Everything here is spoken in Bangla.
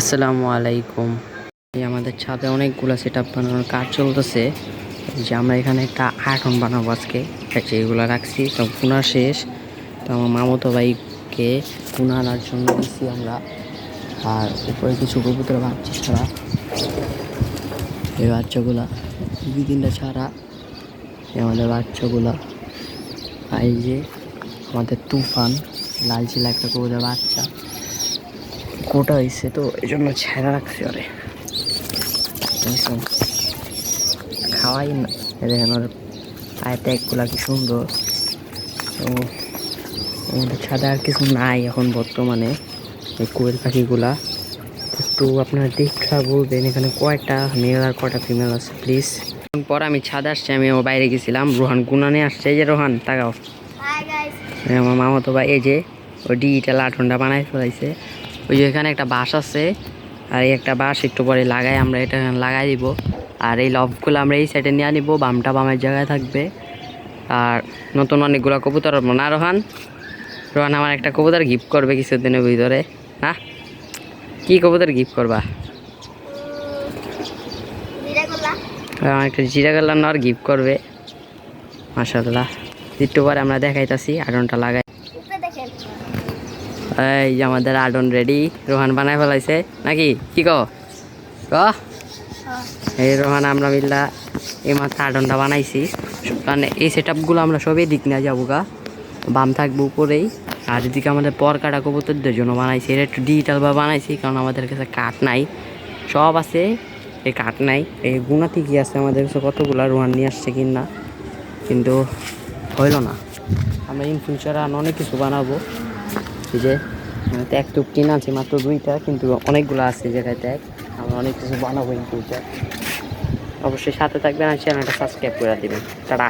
আসসালামু আলাইকুম। এই আমাদের ছাদে অনেকগুলো সেট আপ বানানোর কাজ চলতেছে। যে আমরা এখানে একটা আয়রন বানাবো আজকে। যে এগুলো রাখছি, তো পুনা শেষ। তো আমার মামতো ভাইকে পুনা আনার জন্য দিচ্ছি আমরা। আর উপরে কিছু কবুতর বাচ্চা ছাড়া। এই বাচ্চাগুলা দুই তিনটা ছাড়া। এই আমাদের বাচ্চাগুলা। এই যে আমাদের তুফান, লাল চিলা একটা কবুতর বাচ্চা। কোটা হয়েছে তো এই জন্য ছেঁড়া রাখছি ওরে। খাওয়াই না। দেখেন ওর পায়ের ট্যাগগুলা কি সুন্দর। তো আমাদের ছাদে আর কিছু নাই এখন বর্তমানে এই কোয়েল পাখিগুলা। একটু আপনারা দেখা বলবেন এখানে কয়টা মেল আর কয়টা ফিমেল আছে প্লিজ। পর আমি ছাদে আসছি আমি ও বাইরে গেছিলাম। রোহান গুনানে আসছে এই যে রোহান তাকাও। আমার মামা তো ভাই এই যে ওই ডিজিটাল আঠনটা বানাই ফেলাইছে। ওই যে এখানে একটা বাঁশ আছে আর এই একটা বাঁশ একটু পরে লাগাই আমরা এটা লাগাই দিব। আর এই লবগুলো আমরা এই সাইডে নিয়ে নিব বামটা বামের জায়গায় থাকবে। আর নতুন অনেকগুলো কবুতর না রোহান? রোহান আমার একটা কবুতর গিফট করবে কিছুদিনের ভিতরে। হ্যাঁ কি কবুতর গিফট করবা? আমার একটা জিরা গাল্লার আর গিফট করবে। মাসাল্লাহ একটু পরে আমরা দেখাইতাছি আডনটা লাগাই। এই যে আমাদের আডন রেডি। রোহান বানায় ফেলাইছে। নাকি? কি কো ক এই রোহান আমরা মিল্লা এই মাত্র আডনটা বানাইছি। মানে এই সেট আপগুলো আমরা সবই দিক নিয়ে যাব গা। বাম থাকব উপরেই। আর এদিকে আমাদের পর কাটা কবুতরদের জন্য বানাইছি। এটা একটু ডিজিটাল বা বানাইছি কারণ আমাদের কাছে কাঠ নাই। সব আছে এই কাঠ নাই। এই গুণাতি কি আছে আমাদের কাছে? কতগুলো? রোহান নিয়ে আসছে কি না কিন্তু হইল না। আমরা ইন ফিউচার আর অনেক কিছু বানাবো। এই যে? ত্যাগ ট্যাগ টুক আছে মাত্র দুইটা, কিন্তু অনেকগুলো আছে যেটা ট্যাগ আমরা অনেক কিছু বানাবো কিন্তু অবশ্যই সাথে থাকবেন আর চ্যানেলটা সাবস্ক্রাইব করে দেবেন। টাটা।